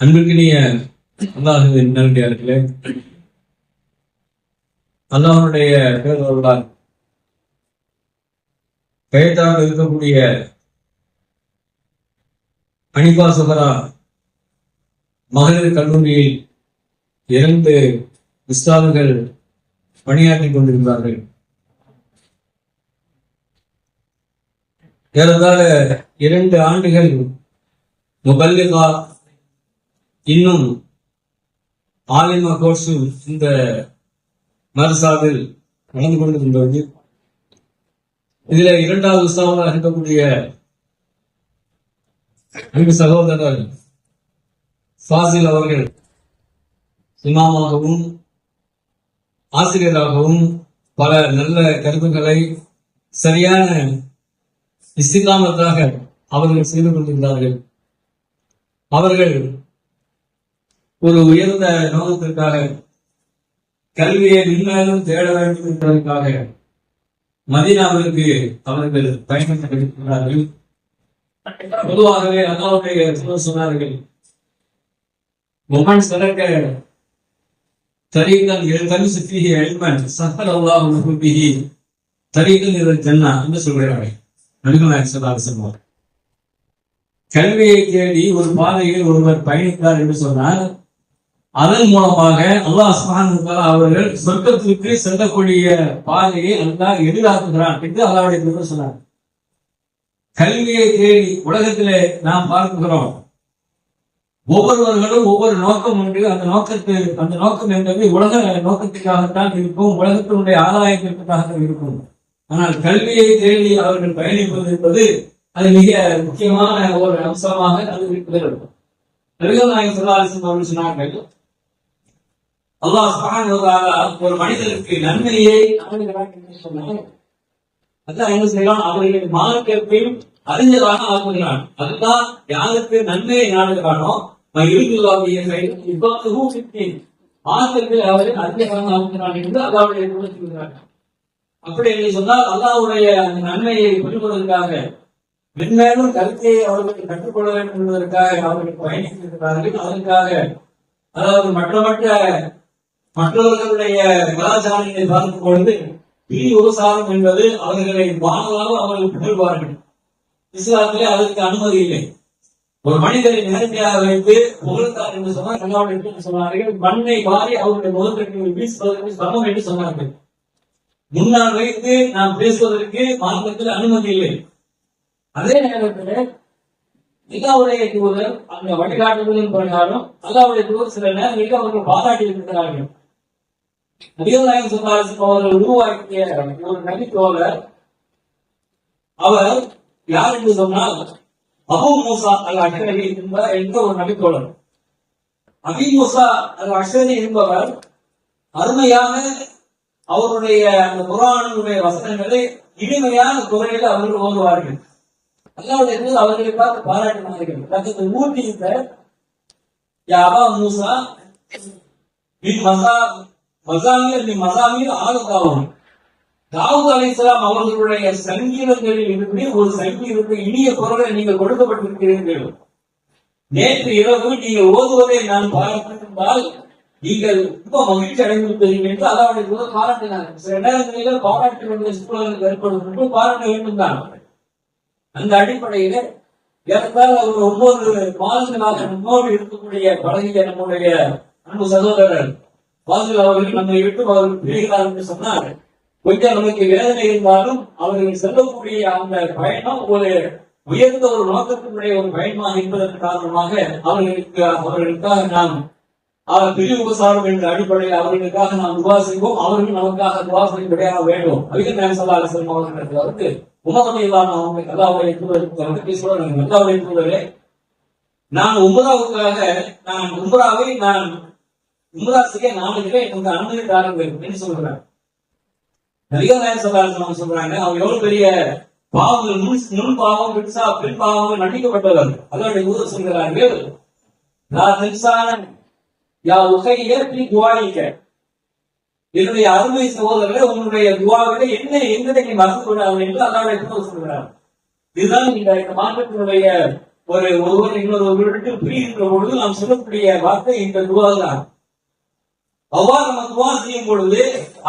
அன்பிற்கினிய அல்லாஹுவின் நல்லடியார்களே அல்லாஹனுடைய பேரொருளால் பெயர்த்தாக இருக்கக்கூடிய அனிபா சுகரா மகளிர் கல்லூரியில் இரண்டு உஸ்தாதுகள் பணியாற்றிக் கொண்டிருந்தார்கள். ஏறத்தாழ இரண்டு ஆண்டுகள் முபல்லிகா இன்னும் ஆலிமா கோர்ஸு இந்த மதரசாவில் நடந்து கொண்டிருந்தது இதுல இரண்டாவது உற்சவமாக இருக்கக்கூடிய அன்பு சகோதரர் ஃபாசில் அவர்கள் இமாமாகவும் ஆசிரியராகவும் பல நல்ல கருத்துக்களை சரியான இஸ்திகாமத்தாக அவர்கள் செய்து கொண்டிருந்தார்கள். அவர்கள் ஒரு உயர்ந்த நோக்கத்திற்காக கல்வியை மின்மேலும் தேட வேண்டும் என்பதற்காக மதினாவிற்கு அவர்கள் பயணம் எடுக்கிறார்கள் பொதுவாகவே அல்லாவுடைய சொன்னார்கள் ஒமன் சிறக்க தரீகன் எழுத்தல் சித்திகி எழுமன் சஹல் அல்லாஹ் உலகுபிஹி தரீகன் இது ஜன்னா என்று சொல்கிறார்கள். நபிகள் நாயகம் சொல்வார் கல்வியை தேடி ஒரு பாதையில் ஒருவர் பயணித்தார் என்று சொன்னால் அதன் மூலமாக அல்லாஹ் சுப்ஹானஹு அவர்கள் சொர்க்கத்திற்கு செல்லக்கூடிய பாதையை அல்லாஹ் எதிராக்குகிறான் என்று அல்லாவுடைய சொன்னார். கல்வியை தேடி உலகத்திலே நாம் பார்க்கிறோம். ஒவ்வொருவர்களும் ஒவ்வொரு நோக்கம் உண்டு. அந்த நோக்கத்து அந்த நோக்கம் என்பது உலக நோக்கத்துக்காகத்தான் இருக்கும். உலகத்தினுடைய ஆதாயத்திற்காகத்தான் இருக்கும். ஆனால் கல்வியை தேடி அவர்கள் பயணிப்பது என்பது அது மிக முக்கியமான ஒரு அம்சமாக அது இருக்கிறது. இருக்கும் நாயகம் ஸல்லல்லாஹு அவர்கள் சொன்னார்கள் அல்லாஹ் ஒரு மனிதனுக்கு நன்மையை அதான் என்ன செய்யலாம் அவருடைய மார்க்கத்தையும் அறிஞராக ஆக்குகிறான். அதுதான் யாருக்கு நன்மையை நாடுகிறானோ மார்க்கத்தில் அவரை அறிஞராக ஆக்குகிறான் என்று அல்லாவுடைய சொல்கிறார். அப்படி என்று சொன்னால் அல்லாவுடைய அந்த நன்மையை பெறுவதற்காக மென்மேலும் கருத்தையை அவர்களுக்கு கற்றுக்கொள்ள வேண்டும் என்பதற்காக அவர்கள் பயணித்திருக்கிறார்கள். அதற்காக அதாவது மற்ற மற்ற மற்றவர்களுடைய கலாச்சாரங்களை பார்க்கும் பொழுது பிரி என்பது அவர்களை வானலாக அவர்கள் புகழ்வார்கள். இஸ்லாத்திலே அதற்கு அனுமதி இல்லை. ஒரு மனிதரை நேரடியாக வைத்து புகழ்ந்தார் என்று சொன்னால் அல்லாவுடைய தூதர் சொன்னார்கள். மண்ணை வாரி அவருடைய முகத்திற்கு வீசுவதற்கு சமம் என்று சொன்னார்கள். முன்னால் வைத்து நாம் பேசுவதற்கு மார்க்கத்தில் அனுமதி இல்லை. அதே நேரத்தில் நிகாவுடைய தூதர் அந்த வழிகாட்டுதலின் பிரகாரம் அல்லாவுடைய தூதர் சில நேரங்களில் அவர்கள் பாராட்டி இருக்கிறார்கள். நபிகள்நாயகம் சொன்னாலும் அவர்கள் உருவாக்கிய ஒரு நபித்தோழர் அவர் யார் என்று சொன்னால் அபு மூசா அல் அஷரி என்பவர் என்ற ஒரு நபித்தோழர். அபி மூசா அல் அஷரி என்பவர் அருமையாக அவருடைய அந்த குரானுடைய வசனங்களை இனிமையான குரலில் அவர்கள் ஓதுவார்கள். அல்லாவுடைய அவர்களை பார்த்து பாராட்டினார்கள். தனது ஊட்டியிருந்த யாபா மூசா மின் மசா மசாமியர் மசாமியர் ஆளுக்காவும் தாவூத் அலிஸ்லாம் அவர்களுடைய சங்கீதங்களில் இருந்து ஒரு சங்கீதத்தை இனிய குரலை நீங்கள் கொடுக்கப்பட்டிருக்கிறீர்கள் நேற்று இரவு நீங்கள் ஓதுவதை நான் பார்த்திருந்தால் நீங்கள் ரொம்ப மகிழ்ச்சி அடைந்திருப்பீர்கள் என்று அதாவது கூட பாராட்டினார்கள். சில நேரங்களில் பாராட்ட வேண்டிய சூழல்கள் ஏற்படும் பாராட்ட வேண்டும் தான். அந்த அடிப்படையில ஏறத்தாழ ஒரு ஒவ்வொரு மாதங்களாக நம்மோடு இருக்கக்கூடிய பழகிய நம்முடைய அன்பு சகோதரர் வாசல் அவர்கள் நம்மை விட்டு அவர்கள் பிரிகிறார் என்று சொன்னார் கொஞ்சம் நமக்கு வேதனை இருந்தாலும் அவர்கள் செல்லக்கூடிய அந்த பயணம் ஒரு உயர்ந்த ஒரு நோக்கத்தினுடைய ஒரு பயணமாக இருப்பதன் காரணமாக அவர்களுக்கு அவர்களுக்காக நாம் அவர் பிரிவு உபசாரம் என்ற அடிப்படையில் அவர்களுக்காக நாம் துவா செய்வோம். அவர்கள் நமக்காக துவா கிடையாது வேண்டும். அபிகர் நாயம் சல்லா அலிஸ்லாம் அவர்கள் வந்து உமகமே அவங்க அல்லாவுடைய தூதருக்கு சொல்றாங்க அல்லாவுடைய தூதரே நான் உம்ராவுக்காக நான் உம்ராவை நான் உம்ரா செய்ய நாளைக்கு எனக்கு அனுமதி காரணம் அப்படின்னு சொல்றாங்க. நபிகள் நாயகம் சல்லா சொல்றாங்க. அவங்க எவ்வளவு பெரிய பாவங்கள் முன் முன் பாவம் பெருசா பின் பாவம் நடிக்கப்பட்டவர் அல்லாவுடைய ஊர் சொல்கிறார்கள் நான் நிர்சான யா உகைய பி துவாயிக்க என்னுடைய அருமை சகோதரர்களே உங்களுடைய துவாவில என்ன எங்களை நீ மறந்து கொண்டார்கள் என்று அல்லாவுடைய தூதர் சொல்கிறார் இதுதான் இந்த மாற்றத்தினுடைய ஒரு ஒருவர் இன்னொருவருக்கு பிரிகின்ற பொழுது நாம் சொல்லக்கூடிய வார்த்தை இந்த துவா தான் அவ்வாறு நம்ம துவா செய்யும் பொழுது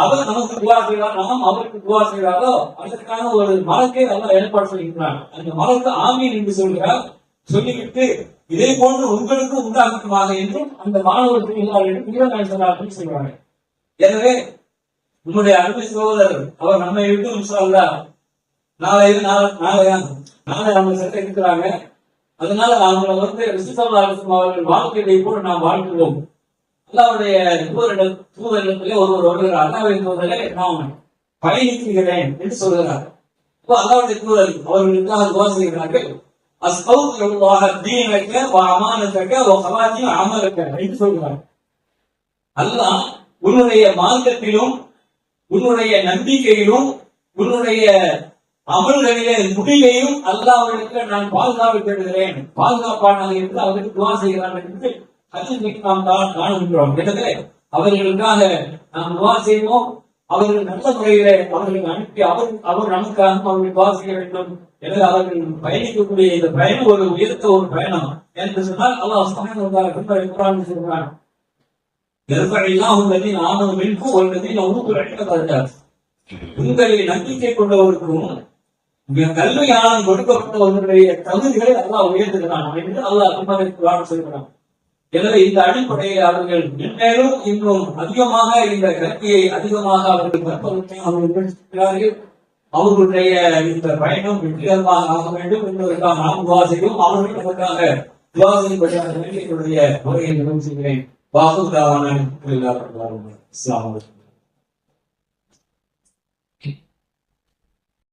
அவர் நமக்கு துவா செய்வார் நாம் அவருக்கு துவா செய்வாரோ? அதற்கான ஒரு மரத்தை நல்லா ஏற்பாடு செய்கின்றார் அந்த மரத்தை ஆமீன் என்று சொல்கிறார். சொல்லிவிட்டு இதே போன்று உங்களுக்கு உண்டாகட்டுமாக என்றும் அந்த மாணவர் பிரிவாளர்கள் வீரநாயகர்கள் சொல்வார்கள். எனவே உன்னுடைய அருமை சகோதரர் அவர் நம்மை விட்டு இன்ஷால்லா நாளை நாளை நாளை அவங்க சட்டை இருக்கிறாங்க அதனால அவங்களை வந்து ரிசிசல்லாசம் அவர்கள் வாழ்க்கையை கூட நாம் வாழ்க்கிறோம் அல்லாவுடைய தூதரிடம் தூதரிடத்திலே ஒருவர் வருகிறார் அல்லாவின் தூதரை நாம் பயணிக்கிறேன் என்று சொல்கிறார் இப்போ அல்லாவுடைய தூதர் அவர்களுக்காக துவா செய்கிறார்கள். அஸ்தௌஃபிருல்லாஹ தீனக வ அமானதக வ ஹவாத்தி அமலக என்று சொல்கிறார் அல்லாஹ் உன்னுடைய மார்க்கத்திலும் உன்னுடைய நம்பிக்கையிலும் உன்னுடைய அமல்களிலே முடிவையும் அல்லாவிடத்தில் நான் பாதுகாப்பு தேடுகிறேன் பாதுகாப்பானாக என்று அவருக்கு துவா செய்கிறார்கள் என்று அதில் தான் காணுகின்றோம். எனவே அவர்களுக்காக நாம் துவா செய்வோம். அவர்கள் நல்ல முறையில அவர்களுக்கு அனுப்பி அவர் அவர் நமக்காக அவர்கள் துவா செய்ய வேண்டும். எனவே அவர்கள் பயணிக்கக்கூடிய இந்த பயணம் ஒரு உயர்த்த ஒரு பயணம். என்று சொன்னால் அல்லாஹ் சமயம் வ சொல்றான் குர்ஆனில் சொல்கிறான். எல்லாம் உள்ளதின் ஆணவம் மின்கும் உள்ளதின் உறுப்பு உங்களை நம்பிக்கை கொண்டவருக்கும் இங்க கல்வி ஞானம் கொடுக்கப்பட்டவர்களுடைய தகுதிகளை அல்லாஹ் உயர்த்துகிறான். என்று அல்லாஹ் குரான் சொல்கிறான். எனவே இந்த அடிப்படையில் அவர்கள் மென்மேலும் இன்னும் அதிகமாக இந்த கல்வியை அதிகமாக அவர்கள் கற்பதற்கு அவர்கள் முயற்சிக்கிறார்கள் அவர்களுடைய இந்த பயணம் வெற்றிகரமாக ஆக வேண்டும் என்பதற்காக நாம் துவா செய்வோம் அவர்கள் நமக்காக துவா பற்றிய என்னுடைய முறையை நிறைவு செய்கிறேன். வாகுதாவான